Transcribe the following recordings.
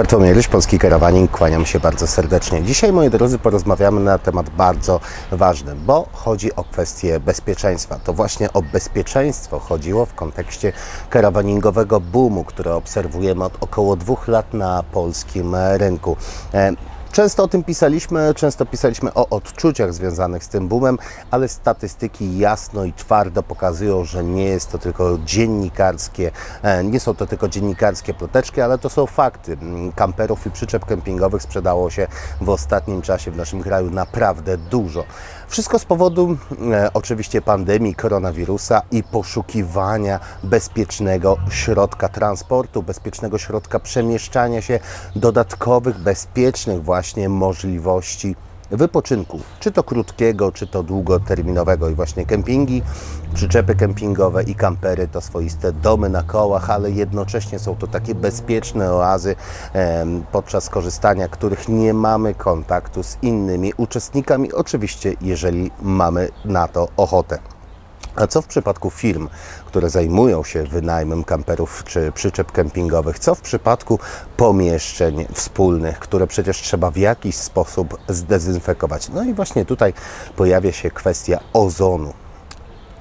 Bartłomiej Ryś, Polski Karawaning, kłaniam się bardzo serdecznie. Dzisiaj, moi drodzy, porozmawiamy na temat bardzo ważny, bo chodzi o kwestię bezpieczeństwa. To właśnie o bezpieczeństwo chodziło w kontekście karawaningowego boomu, który obserwujemy od około dwóch lat na polskim rynku. Często o tym pisaliśmy, często pisaliśmy o odczuciach związanych z tym boomem, ale statystyki jasno i twardo pokazują, że nie jest to tylko dziennikarskie, e, nie są to tylko dziennikarskie ploteczki, ale to są fakty. Mm, Kamperów i przyczep kempingowych sprzedało się w ostatnim czasie w naszym kraju naprawdę dużo. Wszystko z powodu e, oczywiście pandemii koronawirusa i poszukiwania bezpiecznego środka transportu, bezpiecznego środka przemieszczania się, dodatkowych, bezpiecznych właśnie możliwości wypoczynku, czy to krótkiego, czy to długoterminowego. I właśnie kempingi, przyczepy kempingowe i kampery to swoiste domy na kołach, ale jednocześnie są to takie bezpieczne oazy, podczas korzystania których nie mamy kontaktu z innymi uczestnikami, oczywiście jeżeli mamy na to ochotę. A co w przypadku firm, które zajmują się wynajmem kamperów czy przyczep kempingowych? Co w przypadku pomieszczeń wspólnych, które przecież trzeba w jakiś sposób zdezynfekować? No i właśnie tutaj pojawia się kwestia ozonu.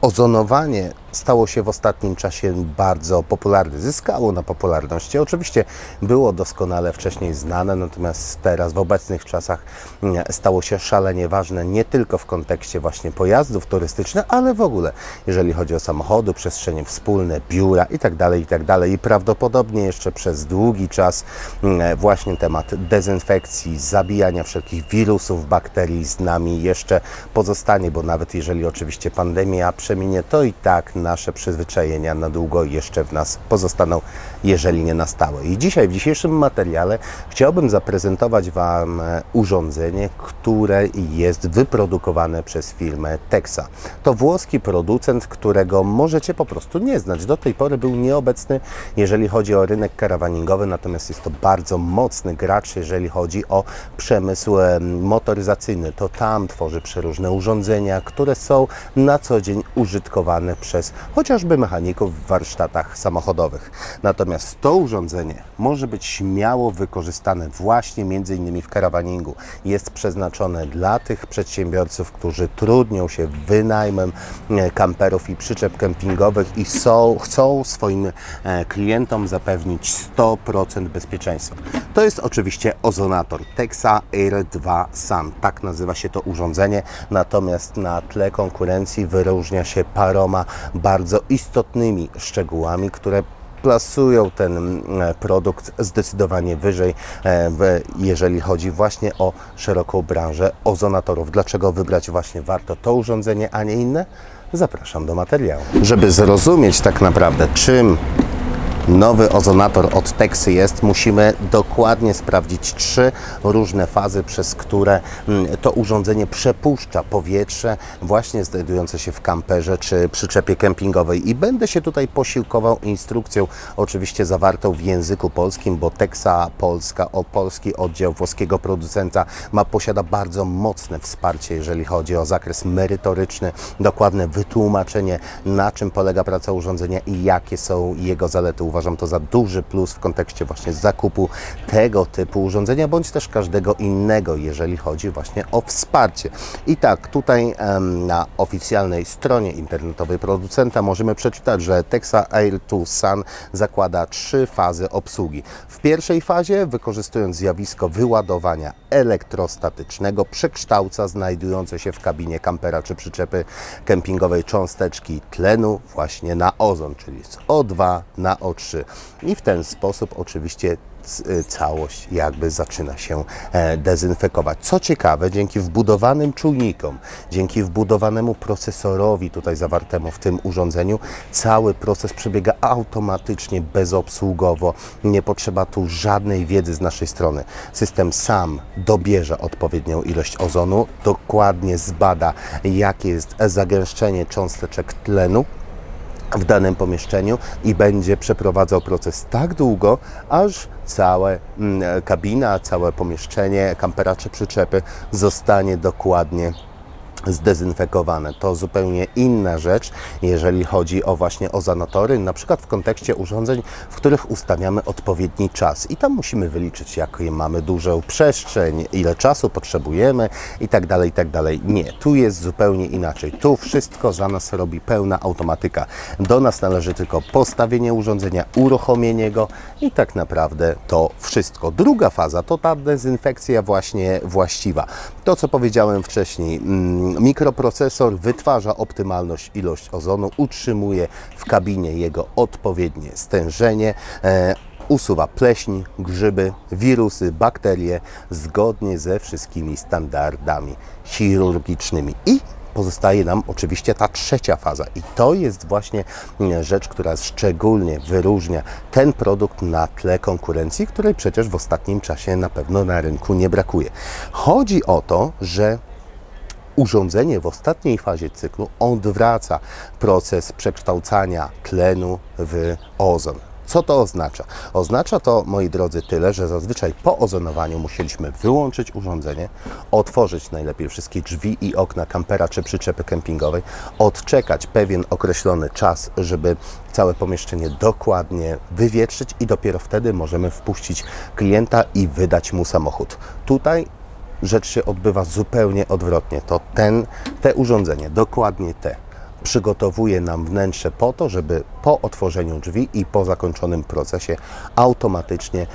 Ozonowanie stało się w ostatnim czasie bardzo popularne, zyskało na popularności. Oczywiście było doskonale wcześniej znane, natomiast teraz w obecnych czasach mm, stało się szalenie ważne nie tylko w kontekście właśnie pojazdów turystycznych, ale w ogóle, jeżeli chodzi o samochody, przestrzenie wspólne, biura itd., itd. I prawdopodobnie jeszcze przez długi czas mm, właśnie temat dezynfekcji, zabijania wszelkich wirusów, bakterii z nami jeszcze pozostanie, bo nawet jeżeli oczywiście pandemia przeminie, to i tak nasze przyzwyczajenia na długo jeszcze w nas pozostaną, jeżeli nie na stałe. I dzisiaj, w dzisiejszym materiale, chciałbym zaprezentować Wam e, urządzenie, które jest wyprodukowane przez firmę Texa. To włoski producent, którego możecie po prostu nie znać. Do tej pory był nieobecny, jeżeli chodzi o rynek karawaningowy, natomiast jest to bardzo mocny gracz, jeżeli chodzi o przemysł em, motoryzacyjny. To tam tworzy przeróżne urządzenia, które są na co dzień użytkowane przez chociażby mechaników w warsztatach samochodowych. Natomiast to urządzenie może być śmiało wykorzystane właśnie między innymi w karawaningu. Jest przeznaczone dla tych przedsiębiorców, którzy trudnią się wynajmem e, kamperów i przyczep kempingowych i są, chcą swoim e, klientom zapewnić 100% bezpieczeństwa. To jest oczywiście ozonator Texa Air 2 Sun. Tak nazywa się to urządzenie, natomiast na tle konkurencji wyróżnia się paroma bardzo istotnymi szczegółami, które plasują ten mm, produkt zdecydowanie wyżej, e, jeżeli chodzi właśnie o szeroką branżę ozonatorów. Dlaczego wybrać właśnie warto to urządzenie, a nie inne? Zapraszam do materiału. Żeby zrozumieć tak naprawdę, czym nowy ozonator od Texy jest, musimy dokładnie sprawdzić trzy różne fazy, przez które mm, to urządzenie przepuszcza powietrze właśnie znajdujące się w kamperze czy przyczepie kempingowej. I będę się tutaj posiłkował instrukcją, oczywiście zawartą w języku polskim, bo Texa Polska, o polski oddział włoskiego producenta ma, posiada bardzo mocne wsparcie, jeżeli chodzi o zakres merytoryczny, dokładne wytłumaczenie, na czym polega praca urządzenia i jakie są jego zalety. Uważam to za duży plus w kontekście właśnie zakupu tego typu urządzenia, bądź też każdego innego, jeżeli chodzi właśnie o wsparcie. I tak, tutaj na oficjalnej stronie internetowej producenta możemy przeczytać, że Texa Air 2 Sun zakłada trzy fazy obsługi. W pierwszej fazie, wykorzystując zjawisko wyładowania elektrostatycznego, przekształca znajdujące się w kabinie kampera czy przyczepy kempingowej cząsteczki tlenu właśnie na ozon, czyli z O2 na O3. I w ten sposób oczywiście y, całość jakby zaczyna się e, dezynfekować. Co ciekawe, dzięki wbudowanym czujnikom, dzięki wbudowanemu procesorowi tutaj zawartemu w tym urządzeniu, cały proces przebiega automatycznie, bezobsługowo. Nie potrzeba tu żadnej wiedzy z naszej strony. System sam dobierze odpowiednią ilość ozonu, dokładnie zbada, jakie jest zagęszczenie cząsteczek tlenu w danym pomieszczeniu i będzie przeprowadzał proces tak długo, aż całe mm, kabina, całe pomieszczenie, kampera czy przyczepy zostanie dokładnie zdezynfekowane. To zupełnie inna rzecz, jeżeli chodzi o właśnie ozonatory, na przykład w kontekście urządzeń, w których ustawiamy odpowiedni czas. I tam musimy wyliczyć, jak mamy dużą przestrzeń, ile czasu potrzebujemy i tak dalej, i tak dalej. Nie, tu jest zupełnie inaczej. Tu wszystko za nas robi pełna automatyka. Do nas należy tylko postawienie urządzenia, uruchomienie go i tak naprawdę to wszystko. Druga faza to ta dezynfekcja właśnie właściwa. To, co powiedziałem wcześniej, mm, mikroprocesor wytwarza optymalność ilość ozonu, utrzymuje w kabinie jego odpowiednie stężenie. E, usuwa pleśń, grzyby, wirusy, bakterie zgodnie ze wszystkimi standardami chirurgicznymi. I pozostaje nam oczywiście ta trzecia faza. I to jest właśnie mm, rzecz, która szczególnie wyróżnia ten produkt na tle konkurencji, której przecież w ostatnim czasie na pewno na rynku nie brakuje. Chodzi o to, że urządzenie w ostatniej fazie cyklu odwraca proces przekształcania tlenu w ozon. Co to oznacza? Oznacza to, moi drodzy, tyle, że zazwyczaj po ozonowaniu musieliśmy wyłączyć urządzenie, otworzyć najlepiej wszystkie drzwi i okna kampera czy przyczepy kempingowej, odczekać pewien określony czas, żeby całe pomieszczenie dokładnie wywietrzyć i dopiero wtedy możemy wpuścić klienta i wydać mu samochód. Tutaj rzecz się odbywa zupełnie odwrotnie. To ten, te urządzenie, dokładnie te, przygotowuje nam wnętrze po to, żeby po otworzeniu drzwi i po zakończonym procesie automatycznie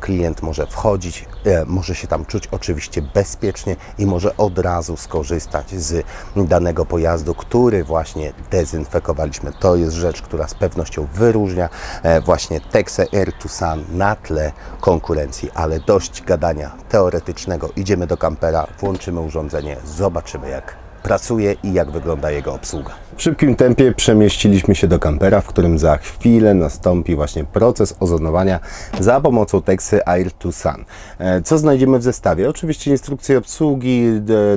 klient może wchodzić, e, może się tam czuć oczywiście bezpiecznie i może od razu skorzystać z danego pojazdu, który właśnie dezynfekowaliśmy. To jest rzecz, która z pewnością wyróżnia e, właśnie Texe Air Tucson na tle konkurencji, ale dość gadania teoretycznego. Idziemy do kampera, włączymy urządzenie, zobaczymy jak pracuje i jak wygląda jego obsługa. W szybkim tempie przemieściliśmy się do kampera, w którym za chwilę nastąpi właśnie proces ozonowania za pomocą Texy Air to Sun. E, Co znajdziemy w zestawie? Oczywiście instrukcje obsługi,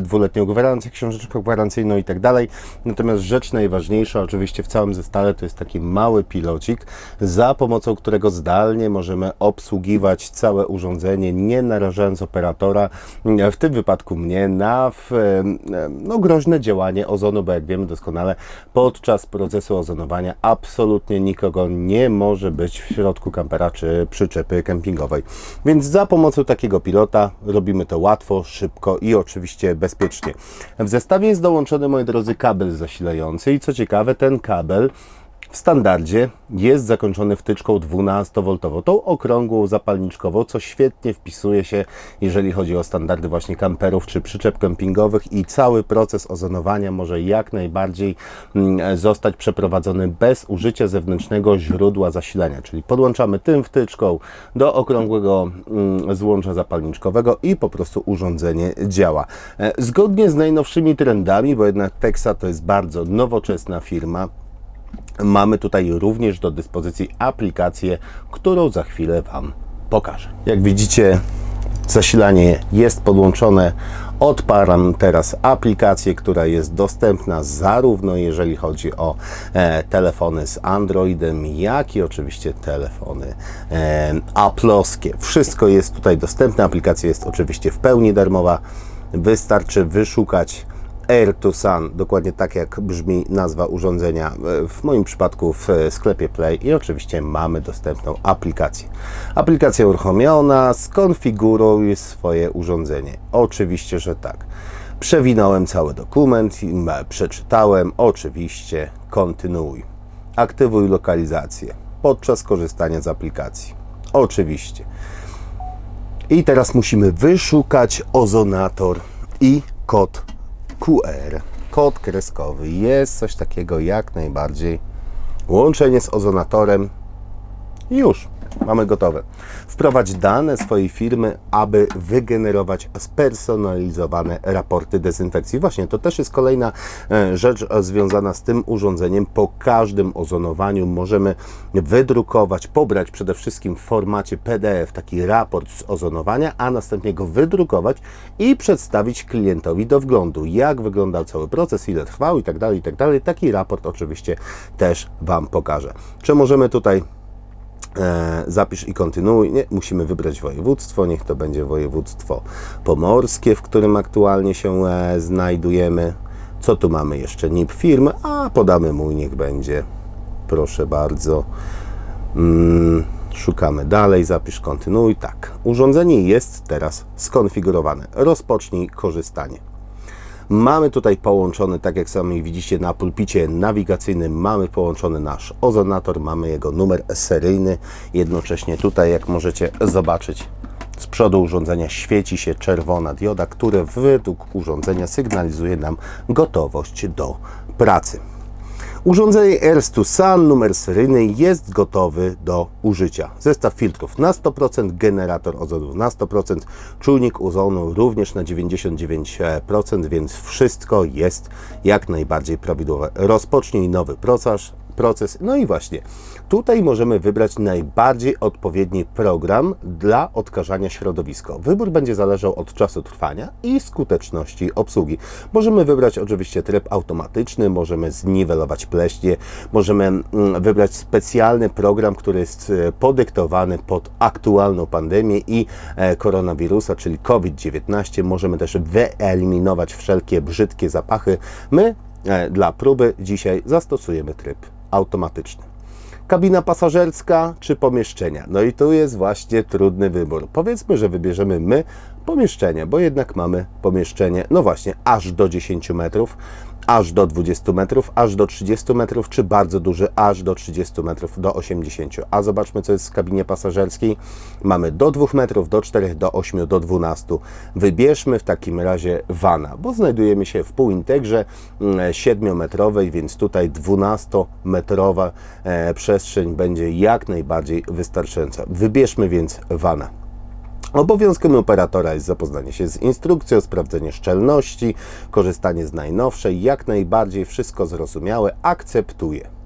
dwuletnią gwarancję, książeczkę gwarancyjną i tak dalej. Natomiast rzecz najważniejsza oczywiście w całym zestawie to jest taki mały pilocik, za pomocą którego zdalnie możemy obsługiwać całe urządzenie, nie narażając operatora, w tym wypadku mnie, na w, e, no, działanie ozonu, bo jak wiemy doskonale, podczas procesu ozonowania absolutnie nikogo nie może być w środku kampera czy przyczepy kempingowej. Więc za pomocą takiego pilota robimy to łatwo, szybko i oczywiście bezpiecznie. W zestawie jest dołączony, moi drodzy, kabel zasilający i co ciekawe, ten kabel w standardzie jest zakończony wtyczką 12V, tą okrągłą zapalniczkową, co świetnie wpisuje się, jeżeli chodzi o standardy właśnie kamperów czy przyczep kempingowych i cały proces ozonowania może jak najbardziej mm, zostać przeprowadzony bez użycia zewnętrznego źródła zasilania, czyli podłączamy tym wtyczką do okrągłego mm, złącza zapalniczkowego i po prostu urządzenie działa. E, Zgodnie z najnowszymi trendami, bo jednak Texa to jest bardzo nowoczesna firma, Mamy tutaj również do dyspozycji aplikację, którą za chwilę Wam pokażę. Jak widzicie, zasilanie jest podłączone. Odparam teraz aplikację, która jest dostępna zarówno jeżeli chodzi o e, telefony z Androidem, jak i oczywiście telefony e, Apple'owskie. Wszystko jest tutaj dostępne. Aplikacja jest oczywiście w pełni darmowa. Wystarczy wyszukać Air to Sun, dokładnie tak jak brzmi nazwa urządzenia, e, w moim przypadku w e, sklepie Play i oczywiście mamy dostępną aplikację. Aplikacja uruchomiona, skonfiguruj swoje urządzenie. Oczywiście, że tak. Przewinąłem cały dokument, przeczytałem, oczywiście kontynuuj. Aktywuj lokalizację podczas korzystania z aplikacji. Oczywiście. I teraz musimy wyszukać ozonator i kod QR. Kod kreskowy. Jest coś takiego jak najbardziej. Łączenie z ozonatorem. Już. Mamy gotowe. Wprowadź dane swojej firmy, aby wygenerować spersonalizowane raporty dezynfekcji. Właśnie to też jest kolejna e, rzecz e, związana z tym urządzeniem. Po każdym ozonowaniu możemy wydrukować, pobrać przede wszystkim w formacie PDF taki raport z ozonowania, a następnie go wydrukować i przedstawić klientowi do wglądu, jak wyglądał cały proces, ile trwał i tak dalej, i tak dalej. Taki raport oczywiście też Wam pokażę. Czy możemy tutaj zapisz i kontynuuj. Nie, musimy wybrać województwo. Niech to będzie województwo pomorskie, w którym aktualnie się e, znajdujemy. Co tu mamy jeszcze? NIP firmy, a podamy mój, niech będzie. Proszę bardzo. Mm, szukamy dalej, zapisz kontynuuj. Tak, urządzenie jest teraz skonfigurowane. Rozpocznij korzystanie. Mamy tutaj połączony, tak jak sami widzicie na pulpicie nawigacyjnym, mamy połączony nasz ozonator, mamy jego numer seryjny. Jednocześnie tutaj, jak możecie zobaczyć, z przodu urządzenia świeci się czerwona dioda, która według urządzenia sygnalizuje nam gotowość do pracy. Urządzenie Airstu Sun numer seryjny jest gotowy do użycia. Zestaw filtrów na 100%, generator ozonu na 100%, czujnik ozonu również na 99%, więc wszystko jest jak najbardziej prawidłowe. Rozpocznij nowy proces, proces. No i właśnie, tutaj możemy wybrać najbardziej odpowiedni program dla odkażania środowiska. Wybór będzie zależał od czasu trwania i skuteczności obsługi. Możemy wybrać oczywiście tryb automatyczny, możemy zniwelować pleśnie, możemy mm, wybrać specjalny program, który jest e, podyktowany pod aktualną pandemię i e, koronawirusa, czyli COVID-19. Możemy też wyeliminować wszelkie brzydkie zapachy. My e, dla próby dzisiaj zastosujemy tryb automatyczny. Kabina pasażerska czy pomieszczenia? No i tu jest właśnie trudny wybór. Powiedzmy, że wybierzemy my pomieszczenie, bo jednak mamy pomieszczenie, no właśnie, aż do 10 metrów, aż do 20 metrów, aż do 30 metrów, czy bardzo duży, aż do 30 metrów, do 80. A zobaczmy, co jest w kabinie pasażerskiej. Mamy do 2 metrów, do 4, do 8, do 12. Wybierzmy w takim razie vana, bo znajdujemy się w półintegrze 7-metrowej, więc tutaj 12-metrowa e, przestrzeń będzie jak najbardziej wystarczająca. Wybierzmy więc vana. Obowiązkiem operatora jest zapoznanie się z instrukcją, sprawdzenie szczelności, korzystanie z najnowszej, jak najbardziej wszystko zrozumiałe, akceptuję.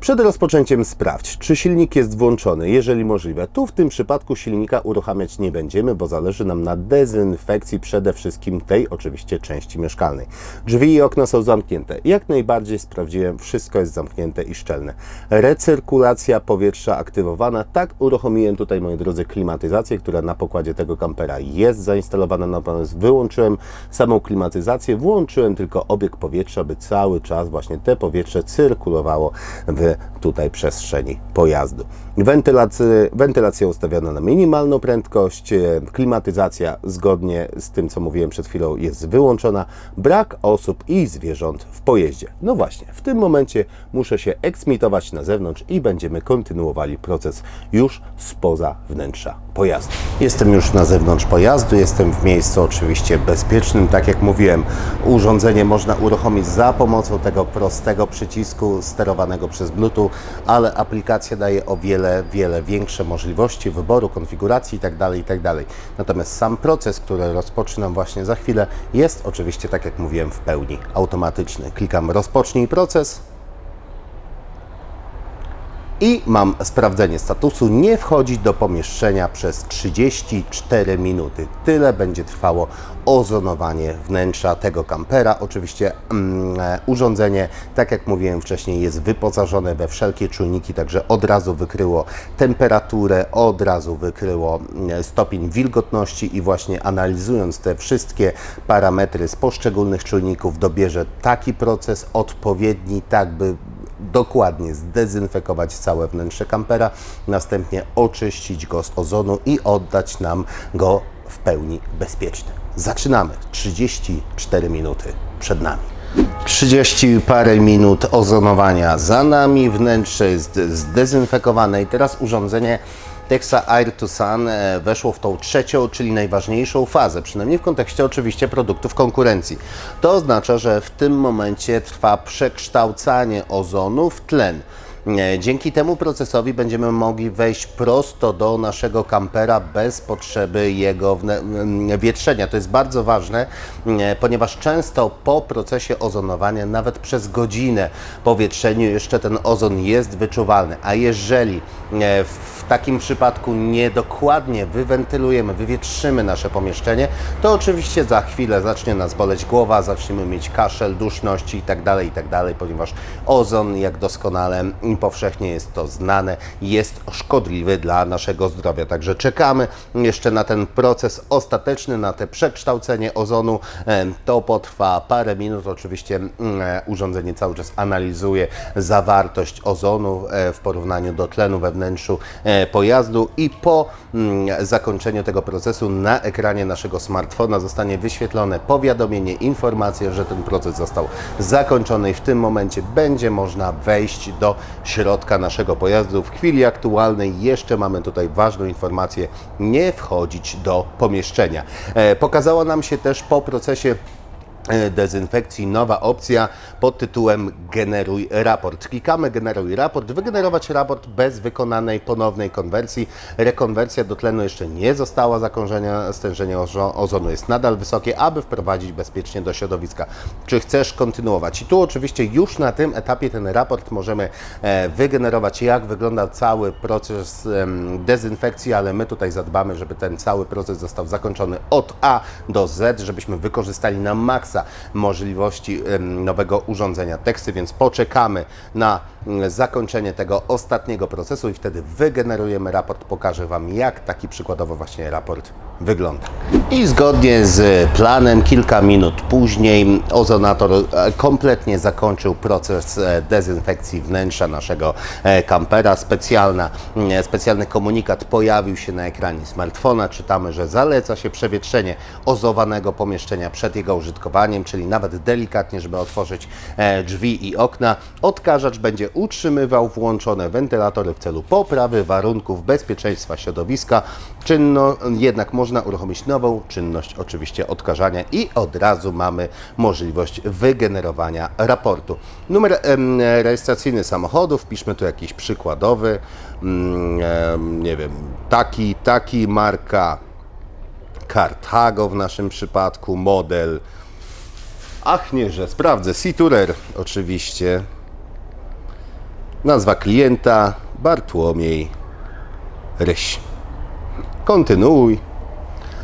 Przed rozpoczęciem sprawdź, czy silnik jest włączony, jeżeli możliwe. Tu w tym przypadku silnika uruchamiać nie będziemy, bo zależy nam na dezynfekcji przede wszystkim tej oczywiście części mieszkalnej. Drzwi i okna są zamknięte. Jak najbardziej sprawdziłem, wszystko jest zamknięte i szczelne. Recyrkulacja powietrza aktywowana. Tak uruchomiłem tutaj, moi drodzy, klimatyzację, która na pokładzie tego kampera jest zainstalowana. Natomiast wyłączyłem samą klimatyzację, włączyłem tylko obieg powietrza, by cały czas właśnie te powietrze cyrkulowało w tutaj przestrzeni pojazdu. Wentylacja, wentylacja ustawiona na minimalną prędkość, e, klimatyzacja zgodnie z tym, co mówiłem przed chwilą, jest wyłączona. Brak osób i zwierząt w pojeździe. No właśnie, w tym momencie muszę się eksmitować na zewnątrz i będziemy kontynuowali proces już spoza wnętrza pojazdu. Jestem już na zewnątrz pojazdu, jestem w miejscu oczywiście bezpiecznym. Tak jak mówiłem, urządzenie można uruchomić za pomocą tego prostego przycisku sterowanego przez Bluetooth, ale aplikacja daje o wiele, wiele większe możliwości wyboru, konfiguracji itd. itd. Natomiast sam proces, który rozpoczynam właśnie za chwilę, jest oczywiście, tak jak mówiłem, w pełni automatyczny. Klikam rozpocznij proces. I mam sprawdzenie statusu. Nie wchodzić do pomieszczenia przez 34 minuty. Tyle będzie trwało ozonowanie wnętrza tego kampera. Oczywiście mm, e, urządzenie, tak jak mówiłem wcześniej, jest wyposażone we wszelkie czujniki, także od razu wykryło temperaturę, od razu wykryło mm, stopień wilgotności i właśnie analizując te wszystkie parametry z poszczególnych czujników dobierze taki proces odpowiedni, tak by dokładnie zdezynfekować całe wnętrze kampera, następnie oczyścić go z ozonu i oddać nam go w pełni bezpieczny. Zaczynamy. 34 minuty przed nami. 30 parę minut ozonowania za nami, wnętrze jest zdezynfekowane i teraz urządzenie Texa Air to Sun e, weszło w tą trzecią, czyli najważniejszą fazę, przynajmniej w kontekście oczywiście produktów konkurencji. To oznacza, że w tym momencie trwa przekształcanie ozonu w tlen. E, Dzięki temu procesowi będziemy mogli wejść prosto do naszego kampera bez potrzeby jego wietrzenia. To jest bardzo ważne, e, ponieważ często po procesie ozonowania, nawet przez godzinę po wietrzeniu, jeszcze ten ozon jest wyczuwalny. A jeżeli e, w takim przypadku niedokładnie wywentylujemy, wywietrzymy nasze pomieszczenie, to oczywiście za chwilę zacznie nas boleć głowa, zaczniemy mieć kaszel, duszność i tak dalej, i tak ponieważ ozon, jak doskonale powszechnie jest to znane, jest szkodliwy dla naszego zdrowia. Także czekamy jeszcze na ten proces ostateczny, na te przekształcenie ozonu. E, To potrwa parę minut. Oczywiście mm, e, urządzenie cały czas analizuje zawartość ozonu e, w porównaniu do tlenu we wnętrzu pojazdu i po mm, zakończeniu tego procesu na ekranie naszego smartfona zostanie wyświetlone powiadomienie, informacja, że ten proces został zakończony i w tym momencie będzie można wejść do środka naszego pojazdu. W chwili aktualnej jeszcze mamy tutaj ważną informację, nie wchodzić do pomieszczenia. E, Pokazała nam się też po procesie dezynfekcji nowa opcja pod tytułem Generuj raport. Klikamy Generuj raport, wygenerować raport bez wykonanej ponownej konwersji. Rekonwersja do tlenu jeszcze nie została zakończona, stężenie ozo- ozonu jest nadal wysokie, aby wprowadzić bezpiecznie do środowiska. Czy chcesz kontynuować? I tu oczywiście już na tym etapie ten raport możemy e, wygenerować, jak wygląda cały proces dezynfekcji, ale my tutaj zadbamy, żeby ten cały proces został zakończony od A do Z, żebyśmy wykorzystali na możliwości nowego urządzenia. Teksty, więc poczekamy na zakończenie tego ostatniego procesu i wtedy wygenerujemy raport. Pokażę Wam, jak taki przykładowo właśnie raport wygląda. I zgodnie z planem, kilka minut później ozonator e, kompletnie zakończył proces e, dezynfekcji wnętrza naszego e, kampera. Specjalna, mm, specjalny komunikat pojawił się na ekranie smartfona. Czytamy, że zaleca się przewietrzenie ozowanego pomieszczenia przed jego użytkowaniem, czyli nawet delikatnie, żeby otworzyć drzwi i okna. Odkażacz będzie utrzymywał włączone wentylatory w celu poprawy warunków bezpieczeństwa środowiska. Czynno, jednak można uruchomić nową czynność, oczywiście odkażania i od razu mamy możliwość wygenerowania raportu. Numer em, rejestracyjny samochodu, wpiszmy tu jakiś przykładowy, mm, em, nie wiem, taki, taki, marka Carthago w naszym przypadku, model. Ach nie, że sprawdzę. Siturer oczywiście. Nazwa klienta Bartłomiej Ryś. Kontynuuj.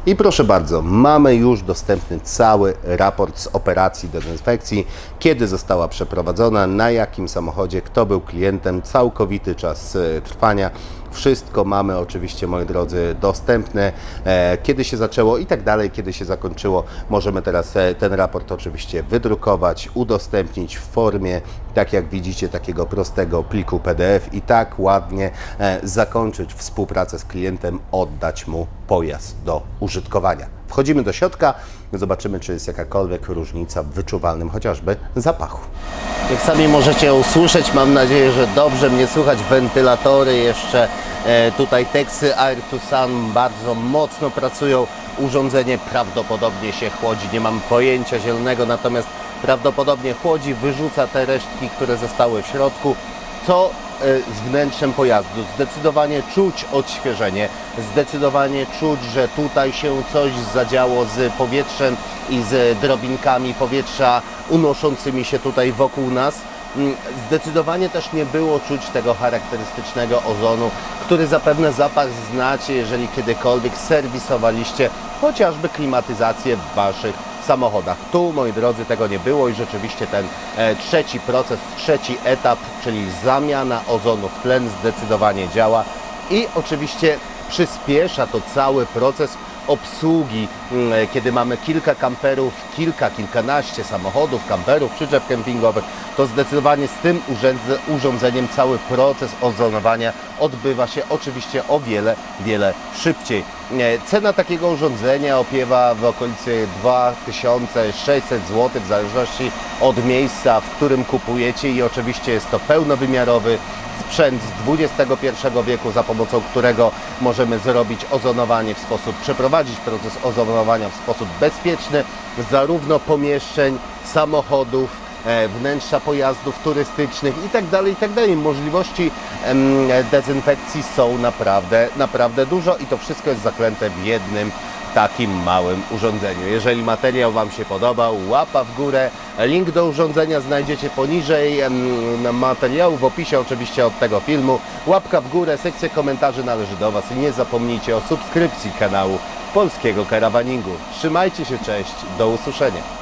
I proszę bardzo, mamy już dostępny cały raport z operacji dezynfekcji, kiedy została przeprowadzona, na jakim samochodzie, kto był klientem, całkowity czas e, trwania. Wszystko mamy oczywiście, moi drodzy, dostępne, e, kiedy się zaczęło i tak dalej, kiedy się zakończyło. Możemy teraz e, ten raport oczywiście wydrukować, udostępnić w formie, tak jak widzicie, takiego prostego pliku PDF i tak ładnie e, zakończyć współpracę z klientem, oddać mu pojazd do użytkowania. Wchodzimy do środka, zobaczymy, czy jest jakakolwiek różnica w wyczuwalnym chociażby zapachu. Jak sami możecie usłyszeć, mam nadzieję, że dobrze mnie słychać, wentylatory jeszcze e, tutaj Texy Air to Sun bardzo mocno pracują, urządzenie prawdopodobnie się chłodzi, nie mam pojęcia zielonego, natomiast prawdopodobnie chłodzi, wyrzuca te resztki, które zostały w środku, co z wnętrzem pojazdu. Zdecydowanie czuć odświeżenie, zdecydowanie czuć, że tutaj się coś zadziało z powietrzem i z drobinkami powietrza unoszącymi się tutaj wokół nas. Mm, Zdecydowanie też nie było czuć tego charakterystycznego ozonu, który zapewne zapach znacie, jeżeli kiedykolwiek serwisowaliście chociażby klimatyzację w Waszych samochodach. Tu, moi drodzy, tego nie było i rzeczywiście ten e, trzeci proces, trzeci etap, czyli zamiana ozonu w tlen zdecydowanie działa i oczywiście przyspiesza to cały proces obsługi, mm, kiedy mamy kilka kamperów, kilka, kilkanaście samochodów, kamperów, przyczep kempingowych, to zdecydowanie z tym urządzeniem cały proces ozonowania odbywa się oczywiście o wiele, wiele szybciej. E, Cena takiego urządzenia opiewa w okolicy 2600 zł w zależności od miejsca, w którym kupujecie i oczywiście jest to pełnowymiarowy sprzęt z XXI wieku, za pomocą którego możemy zrobić ozonowanie w sposób, przeprowadzić proces ozonowania w sposób bezpieczny, zarówno pomieszczeń, samochodów, e, wnętrza pojazdów turystycznych i tak dalej, i tak. Możliwości dezynfekcji są naprawdę, naprawdę dużo i to wszystko jest zaklęte w jednym takim małym urządzeniu. Jeżeli materiał Wam się podobał, łapa w górę. Link do urządzenia znajdziecie poniżej materiału, w opisie oczywiście od tego filmu. Łapka w górę, sekcja komentarzy należy do Was i nie zapomnijcie o subskrypcji kanału Polskiego Karawaningu. Trzymajcie się, cześć, do usłyszenia.